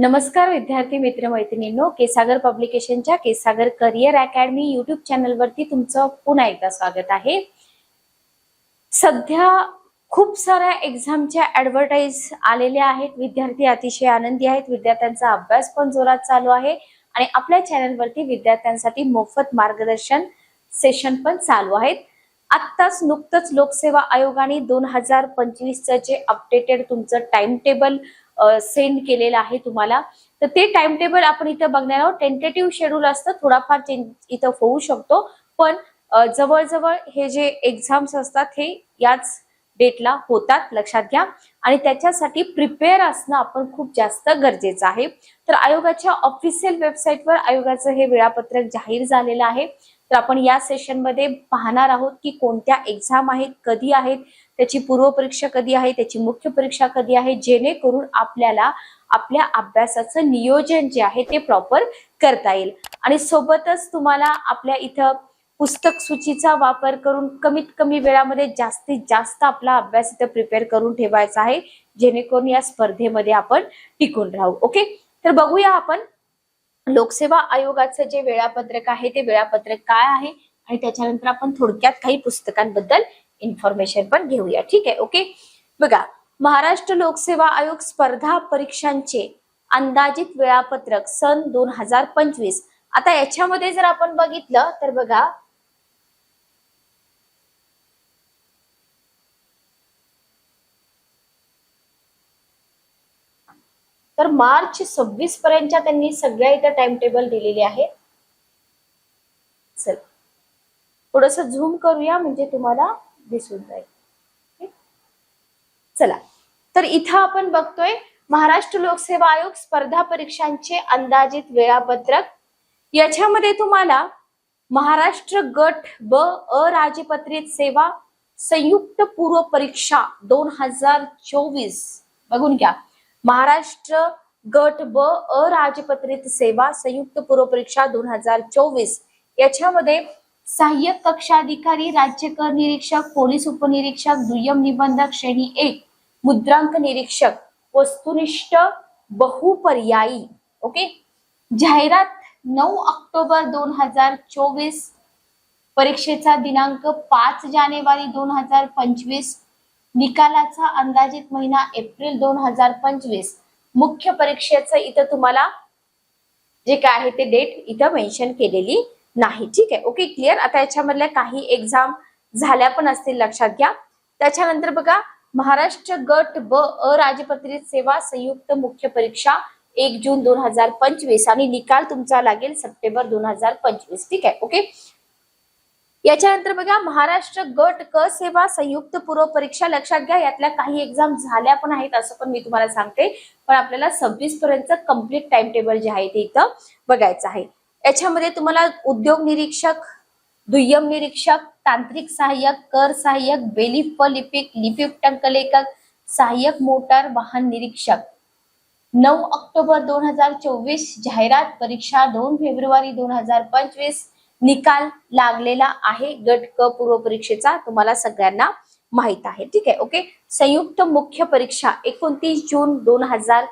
नमस्कार विद्यार्थी मित्र मैत्रिणींनो केसागर पब्लिकेशनच्या केसागर करिअर अकॅडमी युट्यूब चॅनलवरती तुमचं पुन्हा एकदा स्वागत आहे. सध्या खूप साऱ्या एक्झामच्या ऍडव्हर्टाईज आलेल्या आहेत. विद्यार्थी अतिशय आनंदी आहेत. विद्यार्थ्यांचा अभ्यास पण जोरात चालू आहे आणि आपल्या चॅनलवरती विद्यार्थ्यांसाठी मोफत मार्गदर्शन सेशन पण चालू आहेत. आत्ताच नुकतंच लोकसेवा आयोगाने दोन हजार पंचवीसचं जे अपडेटेड तुमचं टाइम टेबल सेंड केलेलं आहे तुम्हाला. तर ते टाइम टेबल आपण इथं बघणार आहोत. टेंटेटिव्ह शेड्यूल असतं थोडाफार चेंज इथं होऊ शकतो. पण जवळजवळ हे जे एक्झाम्स असतात हे याच डेटला होतात लक्षात घ्या. आणि त्याच्यासाठी प्रिपेअर असणं आपण खूप जास्त गरजेचं आहे. तर आयोगाच्या ऑफिशियल वेबसाईटवर आयोगाचं हे वेळापत्रक जाहीर झालेलं आहे. तर आपण या सेशनमध्ये पाहणार आहोत की कोणत्या एक्झाम आहेत कधी आहेत त्याची पूर्वपरीक्षा कधी आहे त्याची मुख्य परीक्षा कधी आहे जेणेकरून आपल्याला आपल्या अभ्यासाचं नियोजन जे आहे ते प्रॉपर करता येईल. आणि सोबतच तुम्हाला आपल्या इथं पुस्तक सूचीचा वापर करून कमीत कमी वेळामध्ये जास्तीत जास्त आपला अभ्यास इथं प्रिपेअर करून ठेवायचा आहे जेणेकरून या स्पर्धेमध्ये आपण टिकून राहू. ओके तर बघूया आपण लोकसेवा आयोगाचं जे वेळापत्रक आहे ते वेळापत्रक काय आहे? आणि त्याच्यानंतर आपण थोडक्यात काही पुस्तकांबद्दल इन्फॉर्मेशन पण घेऊया. ठीक आहे? ओके बघा महाराष्ट्र लोकसेवा आयोग स्पर्धा परीक्षांचे अंदाजित वेळापत्रक सन दोन हजार पंचवीस. आता याच्यामध्ये जर आपण बघितलं तर बघा तर मार्च सव्वीस पर्यंतच्या त्यांनी सगळ्या इथं टाइम टेबल दिलेली आहे चल. थोडस झूम करूया म्हणजे तुम्हाला दिसून जाईल चला. तर इथं आपण बघतोय महाराष्ट्र लोकसेवा आयोग स्पर्धा परीक्षांचे अंदाजित वेळापत्रक. याच्यामध्ये तुम्हाला महाराष्ट्र गट ब अराजपत्रित सेवा संयुक्त पूर्व परीक्षा दोन हजार चोवीस. बघून घ्या. महाराष्ट्र गट ब अराजपत्रित सेवा संयुक्त पूर्व परीक्षा दोन हजार चोवीस. याच्यामध्ये सहाय्यक कक्षाधिकारी राज्य कर निरीक्षक पोलीस उपनिरीक्षक दुय्यम निबंधक श्रेणी एक मुद्रांक निरीक्षक वस्तुनिष्ठ बहुपर्यायी ओके? जाहिरात नऊ ऑक्टोबर दोन हजार चोवीस परीक्षेचा दिनांक पाच जानेवारी दोन हजार पंचवीस निकालाचा अंदाजित महिना एप्रिल दोन हजार पंचवीस. मुख्य परीक्षेचं इथं तुम्हाला जे काय आहे ते डेट इथं मेन्शन केलेली नाही. ठीक आहे. ओके क्लिअर आता याच्यामधल्या काही एक्झाम झाल्या पण असतील लक्षात घ्या. त्याच्यानंतर बघा महाराष्ट्र गट ब अराजपत्रित सेवा संयुक्त मुख्य परीक्षा एक जून दोन हजार पंचवीस आणि निकाल तुमचा लागेल सप्टेंबर दोन हजार पंचवीस. ठीक आहे. ओके याच्यानंतर बघा महाराष्ट्र गट क सेवा संयुक्त पूर्व परीक्षा लक्षात घ्या. यातल्या काही एक्झाम झाल्या पण आहेत असं पण मी तुम्हाला सांगते. पण आपल्याला सव्वीस पर्यंत कंप्लीट टाइम टेबल जे आहे ते इथं बघायचं आहे. याच्यामध्ये तुम्हाला उद्योग निरीक्षक दुय्यम निरीक्षक तांत्रिक सहाय्यक कर सहाय्यक बेलिफ व लिपिक लिपी टंकलेखक सहाय्यक मोटार वाहन निरीक्षक. नऊ ऑक्टोबर दोन हजार चोवीस जाहिरात परीक्षा दोन फेब्रुवारी दोन हजार पंचवीस निकाल लागलेला आहे. गट क पूर्व परीक्षेचा तुम्हाला सगळ्यांना माहीत आहे. ठीक आहे ओके? संयुक्त मुख्य परीक्षा एकोणतीस जून दोन हजार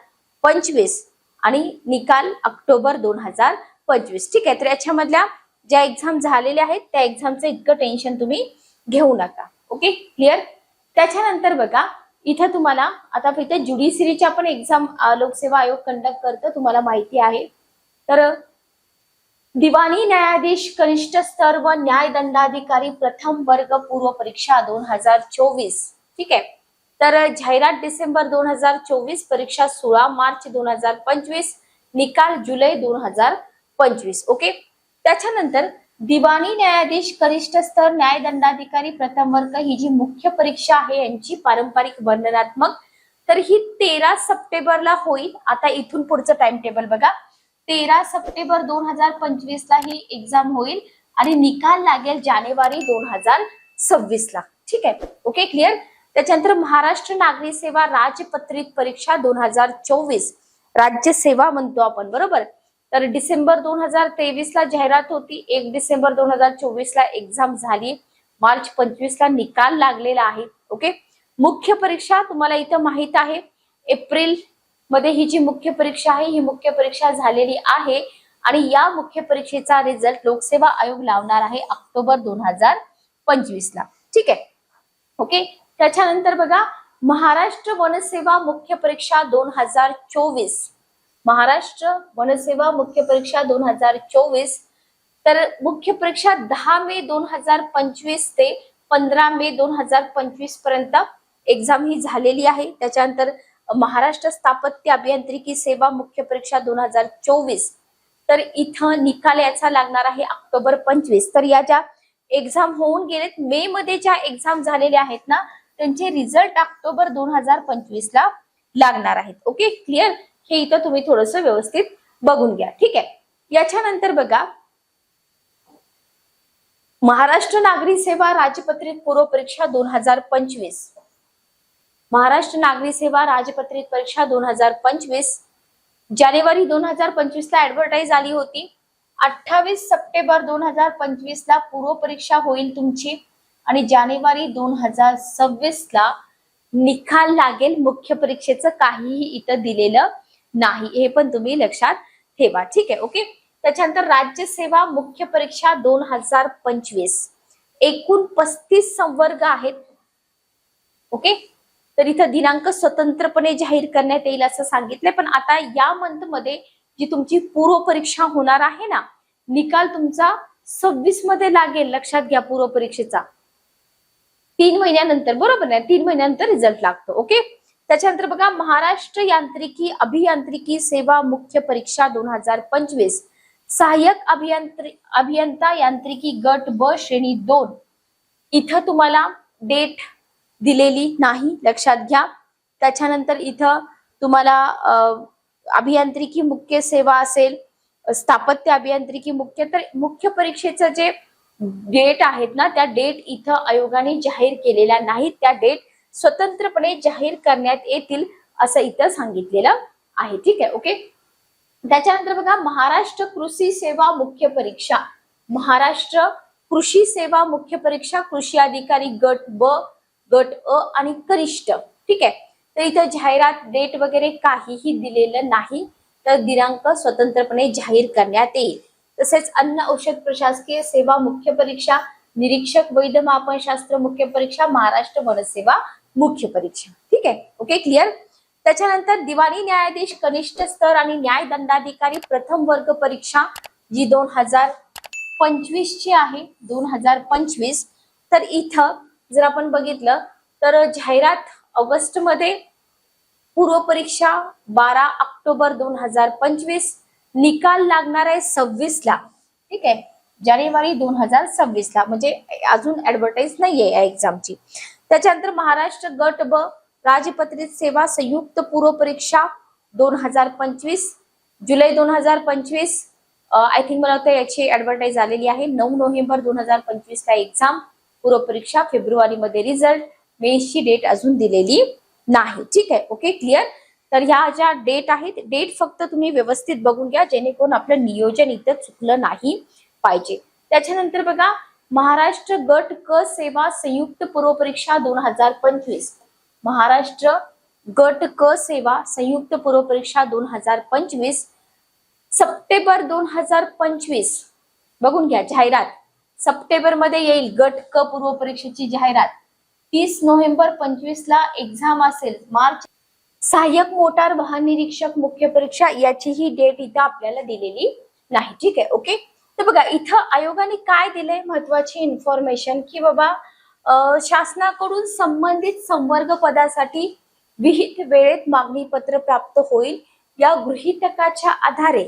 पंचवीस आणि निकाल ऑक्टोबर दोन हजार पंचवीस. ठीक आहे तर याच्यामधल्या ज्या एक्झाम झालेल्या आहेत त्या एक्झामचं इतकं टेन्शन तुम्ही घेऊ नका. ओके क्लिअर त्याच्यानंतर बघा इथं तुम्हाला आता इथे ज्युडिशरीच्या पण एक्झाम लोकसेवा आयोग कंडक्ट करतं तुम्हाला माहिती आहे. तर दिवाणी न्यायाधीश कनिष्ठ स्तर व न्याय दंडाधिकारी प्रथम वर्ग पूर्व परीक्षा दोन हजार चोवीस. ठीक आहे? तर जाहिरात डिसेंबर दोन हजार चोवीस परीक्षा सोळा मार्च दोन हजार पंचवीस निकाल जुलै दोन हजार पंचवीस ओके त्याच्यानंतर दिवाणी न्यायाधीश कनिष्ठ स्तर न्यायदंडाधिकारी प्रथम वर्ग ही जी मुख्य परीक्षा आहे यांची पारंपरिक वर्णनात्मक तर ही तेरा सप्टेंबरला होईल. आता इथून पुढचं टाइम टेबल बघा. तेरा सप्टेंबर दोन हजार पंचवीस ला ही एक्झाम होईल आणि निकाल लागेल जानेवारी दोन हजार सव्वीस ला ठीक आहे? ओके क्लिअर त्याच्यानंतर महाराष्ट्र नागरी सेवा राजपत्रित परीक्षा दोन हजार चोवीस. राज्य सेवा म्हणतो आपण बरोबर? तर डिसेंबर दोन हजार तेवीस ला जाहिरात होती. एक डिसेंबर दोन हजार चोवीस ला एक्झाम झाली. मार्च पंचवीस ला निकाल लागलेला आहे. ओके मुख्य परीक्षा तुम्हाला इथं माहीत आहे. एप्रिलमध्ये ही जी मुख्य परीक्षा आहे ही मुख्य परीक्षा झालेली आहे. आणि या मुख्य परीक्षेचा रिझल्ट लोकसेवा आयोग लावणार आहे ऑक्टोबर दोन हजार पंचवीस ला ठीक आहे? ओके त्याच्यानंतर बघा महाराष्ट्र वनसेवा मुख्य परीक्षा दोन हजार चोवीस. महाराष्ट्र वनसेवा मुख्य परीक्षा दोन हजार चोवीस. तर मुख्य परीक्षा दहा मे दोन हजार पंचवीस ते पंधरा मे दोन हजार पंचवीसपर्यंत एक्झाम ही झालेली आहे. त्याच्यानंतर महाराष्ट्र स्थापत्य अभियांत्रिकी सेवा मुख्य परीक्षा दोन हजार चोवीस. तर इथं निकाल याचा लागणार आहे ऑक्टोबर पंचवीस. तर या ज्या एक्झाम होऊन गेलेत मे मध्ये ज्या एक्झाम झालेल्या आहेत ना त्यांचे रिझल्ट ऑक्टोबर दोन हजार पंचवीस ला लागणार आहेत. ओके क्लिअर हे इथं तुम्ही थोडस व्यवस्थित बघून घ्या. ठीक आहे? याच्यानंतर बघा महाराष्ट्र नागरी सेवा राजपत्रित पूर्व परीक्षा दोन हजार पंचवीस. महाराष्ट्र नागरी सेवा राजपत्रित परीक्षा दोन हजार पंचवीस जानेवारी दोन हजार पंचवीस ला ऍडव्हर्टाईज आली होती. अठ्ठावीस सप्टेंबर दोन हजार पंचवीस ला पूर्व परीक्षा होईल तुमची आणि जानेवारी दोन हजार सव्वीस ला निकाल लागेल मुख्य परीक्षेचं काहीही इथं दिलेलं नाही हे पण तुम्ही लक्षात ठेवा. ठीक आहे ओके? त्याच्यानंतर राज्यसेवा मुख्य परीक्षा दोन हजार पंचवीस. एकूण पस्तीस संवर्ग आहेत. ओके? तर इथं दिनांक स्वतंत्रपणे जाहीर करण्यात येईल असं सांगितलंय. पण आता या मंथमध्ये जी तुमची पूर्व परीक्षा होणार आहे ना निकाल तुमचा सव्वीसमध्ये लागेल. लक्षात घ्या पूर्व परीक्षेचा. तीन महिन्यानंतर बरोबर ना? तीन महिन्यानंतर रिझल्ट लागतो. ओके? त्याच्यानंतर बघा महाराष्ट्र यांत्रिकी अभियांत्रिकी सेवा मुख्य परीक्षा दोन हजार पंचवीस. सहाय्यक अभियंत्री अभियंता यांत्रिकी गट ब श्रेणी दोन. इथं तुम्हाला डेट दिलेली नाही लक्षात घ्या. त्याच्यानंतर इथं तुम्हाला अभियांत्रिकी मुख्य सेवा असेल स्थापत्य अभियांत्रिकी मुख्य तर मुख्य परीक्षेचं जे डेट आहेत ना त्या डेट इथं आयोगाने जाहीर केलेल्या नाहीत. त्या डेट स्वतंत्रपणे जाहीर करण्यात येतील असं इथं सांगितलेलं आहे. ठीक आहे ओके त्याच्यानंतर बघा महाराष्ट्र कृषी सेवा मुख्य परीक्षा. महाराष्ट्र कृषी सेवा मुख्य परीक्षा कृषी अधिकारी गट ब गट अ आणि कनिष्ठ. ठीक आहे? तर इथं जाहिरात डेट वगैरे काहीही दिलेलं नाही तर दिनांक स्वतंत्रपणे जाहीर करण्यात येईल. तसेच अन्न औषध प्रशासकीय सेवा मुख्य परीक्षा निरीक्षक वैध मापनशास्त्र मुख्य परीक्षा महाराष्ट्र वनसेवा मुख्य परीक्षा. ठीक आहे? ओके क्लिअर त्याच्यानंतर दिवाणी न्यायाधीश कनिष्ठ स्तर आणि न्याय दंडाधिकारी प्रथम वर्ग परीक्षा जी दोन हजार पंचवीस ची आहे. दोन हजार पंचवीस. तर इथं जर आपण बघितलं तर जाहिरात ऑगस्टमध्ये पूर्व परीक्षा बारा ऑक्टोबर दोन हजार पंचवीस. निकाल लागणार आहे सव्वीस ला ठीक आहे? जानेवारी दोन हजार सव्वीस ला. म्हणजे अजून ऍडव्हर्टाईज नाहीये या एक्झामची त्याच्यानंतर महाराष्ट्र गट ब राजपत्रित सेवा संयुक्त पूर्व परीक्षा दोन हजार पंचवीस. जुलै दोन हजार पंचवीस. आय थिंक मला वाटतं याची ऍडव्हर्टाईज आलेली आहे. नऊ नोव्हेंबर दोन हजार पंचवीस ला एक्झाम पूर्व परीक्षा फेब्रुवारी मध्ये रिझल्ट मेची डेट अजून दिलेली नाही. ठीक आहे? ओके क्लिअर तर ह्या ज्या डेट आहेत डेट फक्त तुम्ही व्यवस्थित बघून घ्या. जेणेकरून आपलं नियोजन इथं चुकलं नाही. पाहिजे. त्याच्यानंतर बघा महाराष्ट्र गट क सेवा संयुक्त पूर्व परीक्षा दोन हजार पंचवीस. महाराष्ट्र गट क सेवा संयुक्त पूर्व परीक्षा दोन हजार पंचवीस. सप्टेंबर दोन हजार पंचवीस. बघून घ्या जाहिरात. सप्टेंबरमध्ये येईल गट क पूर्व परीक्षेची जाहिरात. तीस नोव्हेंबर पंचवीस ला एक्झाम असेल. मार्च सहाय्यक मोटार वाहन निरीक्षक मुख्य परीक्षा याची ही डेट इथं आपल्याला दिलेली नाही. ठीक आहे ओके? तर बघा इथं आयोगाने काय दिलंय महत्वाची इन्फॉर्मेशन की बाबा शासनाकडून संबंधित संवर्ग पदासाठी विहित वेळेत मागणी पत्र प्राप्त होईल. या गृहितकाच्या आधारे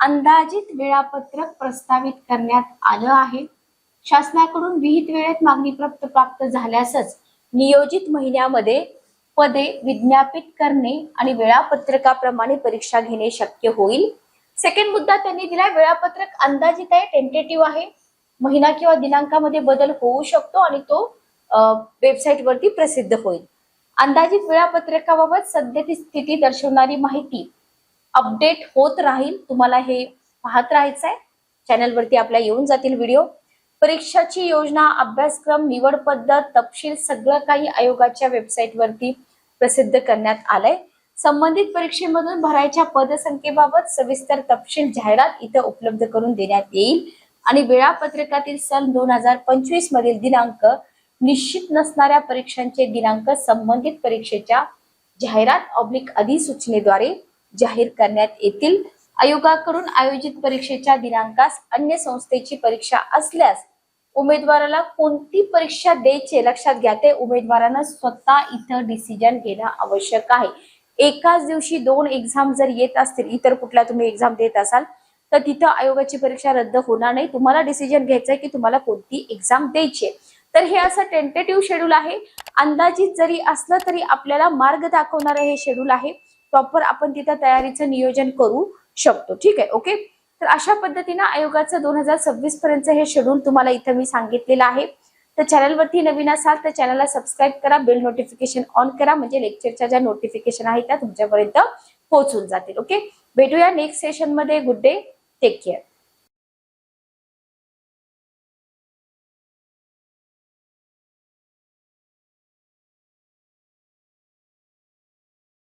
अंदाजित वेळापत्रक प्रस्तावित करण्यात आलं आहे. शासनाकडून विहित वेळेत मागणी प्राप्त प्राप्त झाल्यासच नियोजित महिन्यामध्ये पदे विज्ञापित करणे आणि वेळापत्रकाप्रमाणे परीक्षा घेणे शक्य होईल. सेकंड मुद्दा त्यांनी दिलाय वेळापत्रक अंदाजित आहे टेंटेटिव्ह आहे. महिना किंवा दिनांकामध्ये बदल होऊ शकतो आणि तो वेबसाईट वरती प्रसिद्ध होईल. अंदाजित वेळापत्रकाबाबत सध्याची स्थिती दर्शवणारी माहिती अपडेट होत राहील. तुम्हाला हे पाहत राहायचं आहे चॅनलवरती आपल्या येऊन जातील व्हिडिओ. परीक्षाची योजना अभ्यासक्रम निवड पद्धत तपशील सगळं काही आयोगाच्या वेबसाईट वरती प्रसिद्ध करण्यात आलंय. संबंधित परीक्षेमधून भरायच्या पदसंख्येबाबत सविस्तर तपशील जाहिरात इथं उपलब्ध करून देण्यात येईल. आणि वेळापत्रकातील सन दोन हजार पंचवीस मधील दिनांक निश्चित नसणाऱ्या परीक्षांचे दिनांक संबंधित परीक्षेच्या जाहिरात ऑब्लिक अधिसूचनेद्वारे जाहीर करण्यात येतील. आयोगाकडून आयोजित परीक्षेच्या दिनांकास अन्य संस्थेची परीक्षा असल्यास उमेदवाराला कोणती परीक्षा द्यायची लक्षात घ्या. ते उमेदवारानं स्वतः इथं डिसिजन घेणं आवश्यक आहे. एकाच दिवशी दोन एक्झाम जर येत असतील इतर कुठल्या तुम्ही एक्झाम देत असाल तर तिथं आयोगाची परीक्षा रद्द होणार नाही. तुम्हाला डिसिजन घ्यायचं आहे की तुम्हाला कोणती एक्झाम द्यायची आहे. तर हे असं टेंटेटिव्ह शेड्यूल आहे. अंदाजित जरी असलं तरी आपल्याला मार्ग दाखवणारं हे शेड्यूल आहे. प्रॉपर आपण तिथं तयारीचं नियोजन करू शकतो. ठीक आहे ओके तर अशा पद्धतीनं आयोगाचं दोन हजार सव्वीस पर्यंत हे शेड्यूल तुम्हाला इथं मी सांगितलेलं आहे. तर चॅनलवरती नवीन असाल तर चॅनलला सबस्क्राईब करा बेल नोटिफिकेशन ऑन करा म्हणजे लेक्चरच्या ज्या नोटिफिकेशन आहेत त्या तुमच्यापर्यंत पोहोचून जातील ओके? भेटूया नेक्स्ट सेशनमध्ये. Good day. Take care.